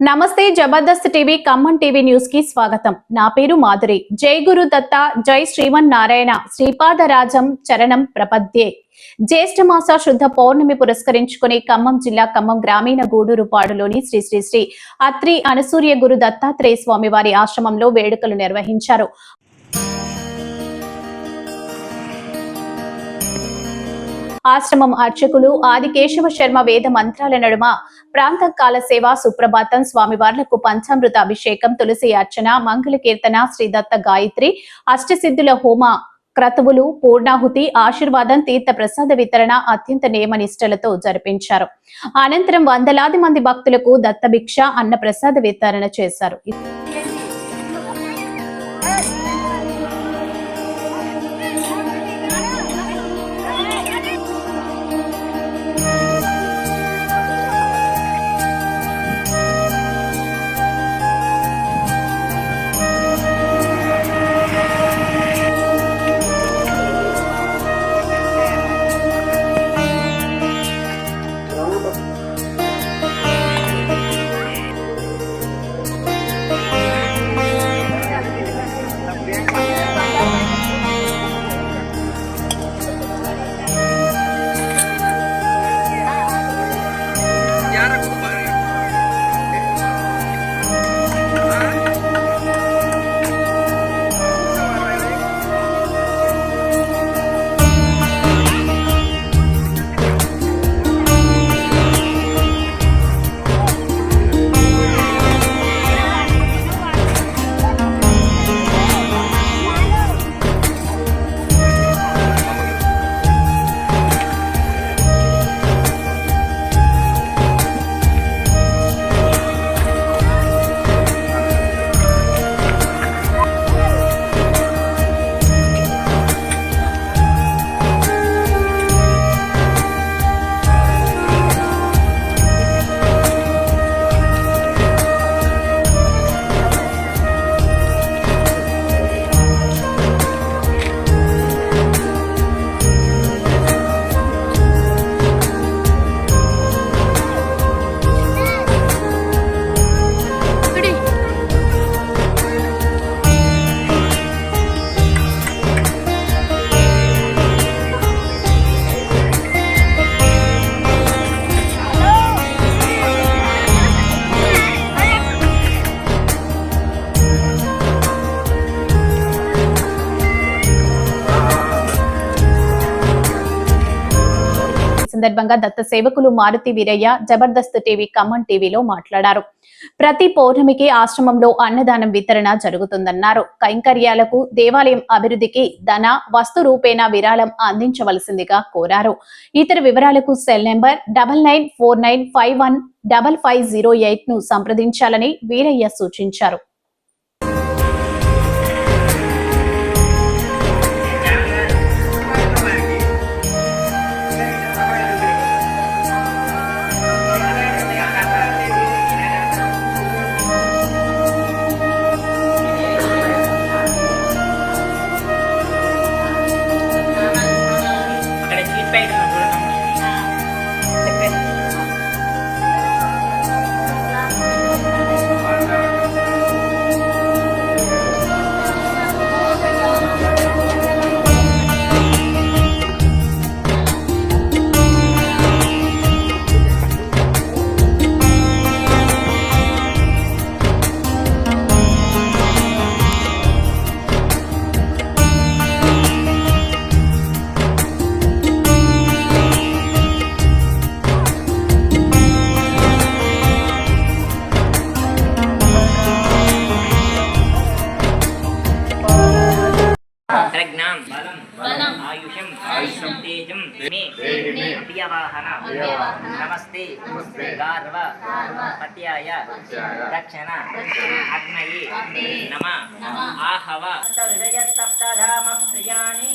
నమస్తే Jabardasth TV Khammam TV న్యూస్కి స్వాగతం. నా పేరు మాధురి. జై గురు దత్త జై శ్రీమన్ నారాయణ శ్రీపాదరాజం చరణం ప్రపద్యే. జ్యేష్ఠ మాస శుద్ధ పౌర్ణమి పురస్కరించుకుని ఖమ్మం జిల్లా ఖమ్మం గ్రామీణ గూడూరుపాడులోని శ్రీ శ్రీ శ్రీ అత్రి అనసూర్య గురు దత్తాత్రేయ స్వామి వారి ఆశ్రమంలో వేడుకలు నిర్వహించారు. ఆశ్రమం అర్చకులు ఆదికేశవ శర్మ వేద మంత్రాల నడుమ ప్రాంత కాల సేవ సుప్రభాతం స్వామివార్లకు పంచామృత అభిషేకం తులసి అర్చన మంగళ కీర్తన శ్రీదత్త గాయత్రి అష్టసిద్ధుల హోమ క్రతువులు పూర్ణాహుతి ఆశీర్వాదం తీర్థ ప్రసాద వితరణ అత్యంత నియమనిష్టలతో జరిపించారు. అనంతరం వందలాది మంది భక్తులకు దత్తభిక్ష అన్న ప్రసాద వితరణ చేశారు. సందర్భంగా దత్త సేవకులు మారుతి వీరయ్య జబర్దస్త్ టీవీ ఖమ్మం టీవీలో మాట్లాడారు. ప్రతి పౌర్ణమికి ఆశ్రమంలో అన్నదానం వితరణ జరుగుతుందన్నారు. కైంకర్యాలకు దేవాలయం అభివృద్ధికి ధన వస్తు రూపేణా విరాళం అందించవలసిందిగా కోరారు. ఇతర వివరాలకు cell number double nine four nine five one double five zero ఎయిట్ను సంప్రదించాలని వీరయ్య సూచించారు. మే ప్రియవాహన నమస్తే గార్వ పత్యాయ దక్షిణ అగ్నయే నమ ఆహవ హృదయ సప్తధామ ప్రియాణి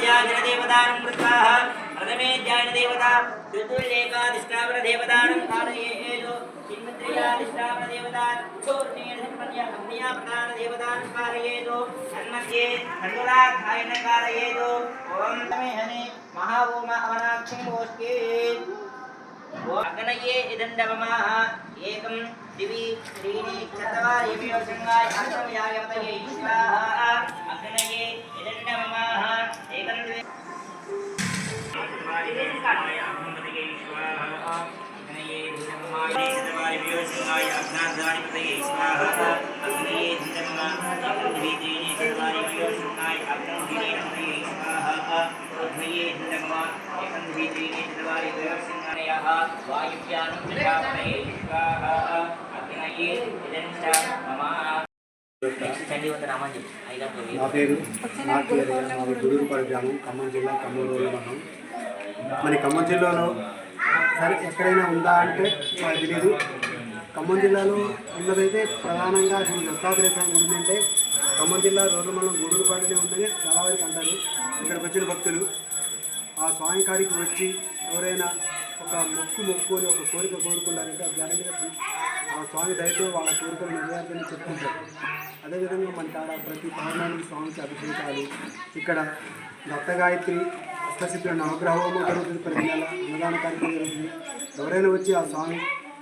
ध्यानदेवतानं कृताः प्रथमे ध्यानदेवता चतुर्लेखाधिष्ठावरदेवतानं कारयेयो इन्द्रियाधिष्ठावरदेवतान् प्रधानदेवतान् कारयेयो तन्मध्ये तण्डुलाघायन कारयेयो ॐ तमे हने महा ओम अवनाक्षं ओष्के अगणये इदण्डवमाः एकं दिवि त्रीणि चत्वारि एवयोसङ्गाय अर्थं यायवतये ईश्वराः अगणये इदण्डवमाः वायुव्यानुष्ठापये स्वाहा अग्नये इदं च मम నా పేరు నాట్యరయ్య మాది గుడూరుపాడు గ్రామం ఖమ్మం జిల్లా ఖమ్మంలో ఉన్నాం. మరి ఖమ్మం జిల్లాలో సరే ఎక్కడైనా ఉందా అంటే నాకు తెలియదు ఖమ్మం జిల్లాలో ఉన్నదైతే ప్రధానంగా శ్రీ దత్తాత్రేయ స్వామి గుడి అంటే ఖమ్మం జిల్లా రోడ్ల మండలం గూడూరుపాడునే ఉందని చాలా వరకు అంటారు. ఇక్కడికి వచ్చిన భక్తులు ఆ స్వామి కాడికి వచ్చి ఎవరైనా ఒక మొక్కు మొక్కుని ఒక కోరిక కోరుకున్నారంటే ఆ గ్యారెంటీగా ఆ స్వామి దయతో వాళ్ళ కోరికలు నెరవేర్చని చెప్పుకుంటారు అదేవిధంగా మన కాడ ప్రతి పౌర్ణానికి స్వామికి అభిషేకాలు ఇక్కడ దత్తగాయత్రి అష్టసిద్ధుల నవగ్రహ హోమం జరుగుతుంది ప్రతి నెల. అన్నదాన కార్యక్రమం జరుగుతుంది. ఎవరైనా వచ్చి ఆ స్వామి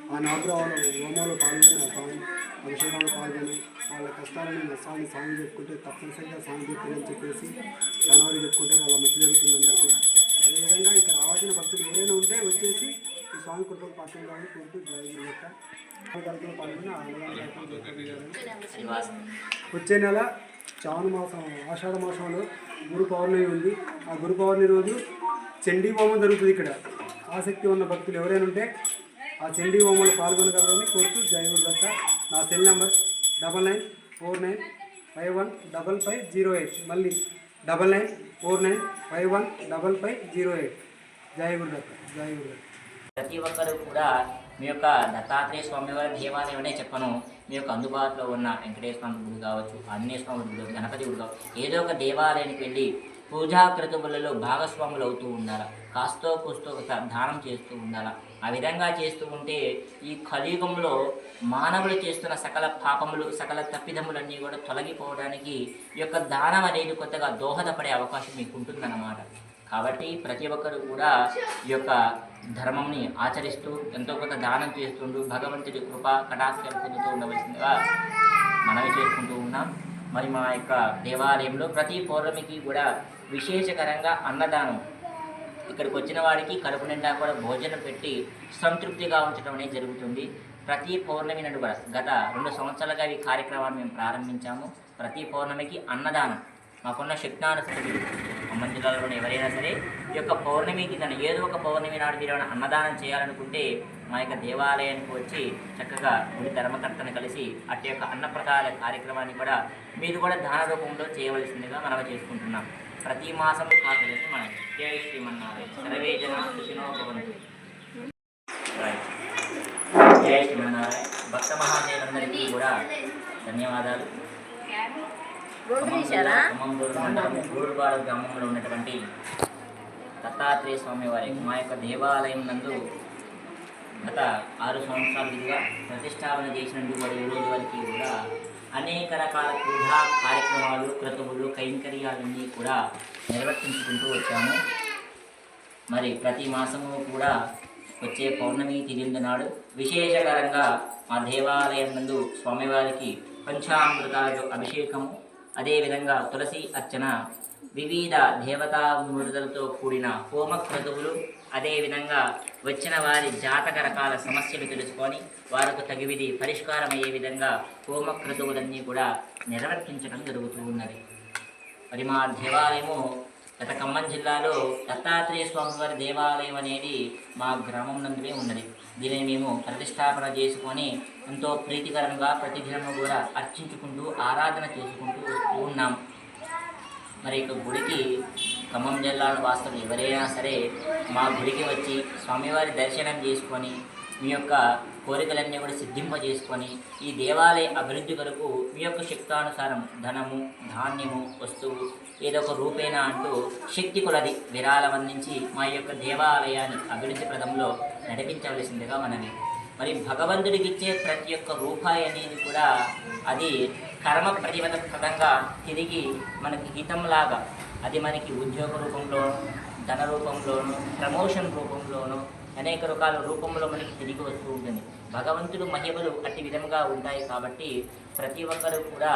ఆ నవగ్రహాలు హోమంలో పాల్గొని ఆ స్వామి అభిషేకాలు పాల్గొని వాళ్ళ కష్టాలను నష్టాలను స్వామి చెప్పుకుంటే తప్పనిసరిగా స్వామి చెప్పిందని చెప్పేసి జనవరి చెప్పుకుంటే అలా మంచి జరుగుతుంది అందరికీ కూడా. అదేవిధంగా ఇంకా రావాల్సిన భక్తులు ఎవరైనా ఉంటే వచ్చేసి స్వామి కుటుంబ పాత్ర కూర్పు కోరుతూ జయ యొక్క కార్యక్రమం పాల్గొని వచ్చే నెల శ్రావణ మాసం ఆషాఢ మాసంలో గురు పౌర్ణమి ఉంది. ఆ గురు పౌర్ణమి రోజు చండీ హోమం జరుగుతుంది ఇక్కడ. ఆసక్తి ఉన్న భక్తులు ఎవరైనా ఉంటే ఆ చండీ హోమంలో పాల్గొనగలరని కోరుతూ జై దత్త. నా cell number double nine four nine five one double five zero eight. మళ్ళీ double nine four nine five one double five zero eight. జై గురు దత్త. జై దత్త. ప్రతి ఒక్కరు కూడా మీ యొక్క దత్తాత్రేయ స్వామి వారి దేవాలయం అనే చెప్పను. మీ యొక్క అందుబాటులో ఉన్న వెంకటేశ్వర స్వామి గుడి కావచ్చు ఆంజనేయ స్వామి గుడి గణపతి గుడి కావచ్చు ఏదో ఒక దేవాలయానికి వెళ్ళి పూజా క్రతువులలో భాగస్వాములు అవుతూ ఉండాలా. కాస్తో కూస్తో దానం చేస్తూ ఉండాలా. ఆ విధంగా చేస్తూ ఉంటే ఈ కలియుగంలో మానవులు చేస్తున్న సకల పాపములు సకల తప్పిదములన్నీ కూడా తొలగిపోవడానికి ఈ యొక్క దానం అనేది కొత్తగా దోహదపడే అవకాశం మీకు ఉంటుందన్నమాట కాబట్టి ప్రతి ఒక్కరు కూడా ఈ యొక్క ధర్మంని ఆచరిస్తూ ఎంతో కొంత దానం చేస్తుంటూ భగవంతుడి కృప కటాక్షాలు పొందుతూ ఉండవలసిందిగా మనవి చేసుకుంటూ ఉన్నాం. మరి మా యొక్క దేవాలయంలో ప్రతి పౌర్ణమికి కూడా విశేషకరంగా అన్నదానం. ఇక్కడికి వచ్చిన వారికి కడుపు నిండా కూడా భోజనం పెట్టి సంతృప్తిగా ఉంచడం అనేది జరుగుతుంది. ప్రతి పౌర్ణమి నడు గత రెండు సంవత్సరాలుగా ఈ కార్యక్రమాన్ని మేము ప్రారంభించాము. ప్రతి పౌర్ణమికి అన్నదానం. మాకున్న శక్తానుసరి ఖమ్మం జిల్లాలోని ఎవరైనా సరే ఈ యొక్క పౌర్ణమికి తన ఏదో ఒక పౌర్ణమి నాడు మీరు ఏమైనా అన్నదానం చేయాలనుకుంటే మా యొక్క దేవాలయానికి వచ్చి చక్కగా గుడి ధర్మకర్తను కలిసి అట్టి యొక్క అన్నప్రసాద కార్యక్రమాన్ని కూడా మీరు కూడా దాన రూపంలో చేయవలసిందిగా మనం చేసుకుంటున్నాం. ప్రతి మాసం మాకు తెలిసి మనం జై శ్రీమన్నారాయణ. సర్వే జన సుఖినో భవంతు జై శ్రీమన్నారాయణ. భక్త మహాదేవులందరికీ కూడా ధన్యవాదాలు. ఖమ్మం జిల్లా, గ్రామంలో ఉన్నటువంటి దత్తాత్రేయ స్వామి వారి మా యొక్క దేవాలయం నందు గత ఆరు సంవత్సరాల ప్రతిష్టాపన చేసినందుకు వారి రోజు కూడా అనేక రకాల క్రీడా కార్యక్రమాలు క్రతువులు కైంకర్యాలన్నీ కూడా నిర్వర్తించుకుంటూ వచ్చాము. మరి ప్రతి మాసము కూడా వచ్చే పౌర్ణమి తిరిగి నాడు విశేషకరంగా మా దేవాలయం నందు స్వామివారికి పంచామృతాలు అభిషేకము అదేవిధంగా తులసి అర్చన వివిధ దేవతా మూర్తులతో కూడిన హోమ క్రతువులు అదేవిధంగా వచ్చిన వారి జాతక రకాల సమస్యలు తెలుసుకొని వారికి తగివిది పరిష్కారం అయ్యే విధంగా హోమ క్రతువులన్నీ కూడా నిర్వర్తించడం జరుగుతూ ఉన్నది. మరి మా దేవాలయము గత ఖమ్మం జిల్లాలో దత్తాత్రేయ స్వామివారి దేవాలయం అనేది మా గ్రామం నందునే ఉన్నది. దీనిని మేము ప్రతిష్టాపన చేసుకొని ఎంతో ప్రీతికరంగా ప్రతిదినము కూడా అర్చించుకుంటూ ఆరాధన చేసుకుంటూ వస్తూ ఉన్నాం. మరి ఇక గుడికి ఖమ్మం జిల్లాలో వాస్తవం ఎవరైనా సరే మా గుడికి వచ్చి స్వామివారి దర్శనం చేసుకొని మీ యొక్క కోరికలన్నీ కూడా సిద్ధింపజేసుకొని ఈ దేవాలయ అభివృద్ధి కొరకు మీ యొక్క శక్తానుసారం ధనము ధాన్యము వస్తువు ఏదో ఒక రూపేణ అంటూ శక్తి కొలది విరాళం అందించి మా యొక్క దేవాలయాన్ని అభివృద్ధి ప్రదంలో నడిపించవలసిందిగా మనవి. మరి భగవంతుడికి ఇచ్చే ప్రతి ఒక్క రూపాయి అనేది కూడా అది కర్మ ప్రతిపద పదంగా తిరిగి మనకి హితంలాగా అది మనకి ఉద్యోగ రూపంలోనూ ధన రూపంలోనూ ప్రమోషన్ రూపంలోనూ అనేక రకాల రూపంలో మనకి తిరిగి వస్తూ ఉంటుంది. భగవంతుడు మహిమలు అట్టి విధంగా ఉంటాయి కాబట్టి ప్రతి ఒక్కరు కూడా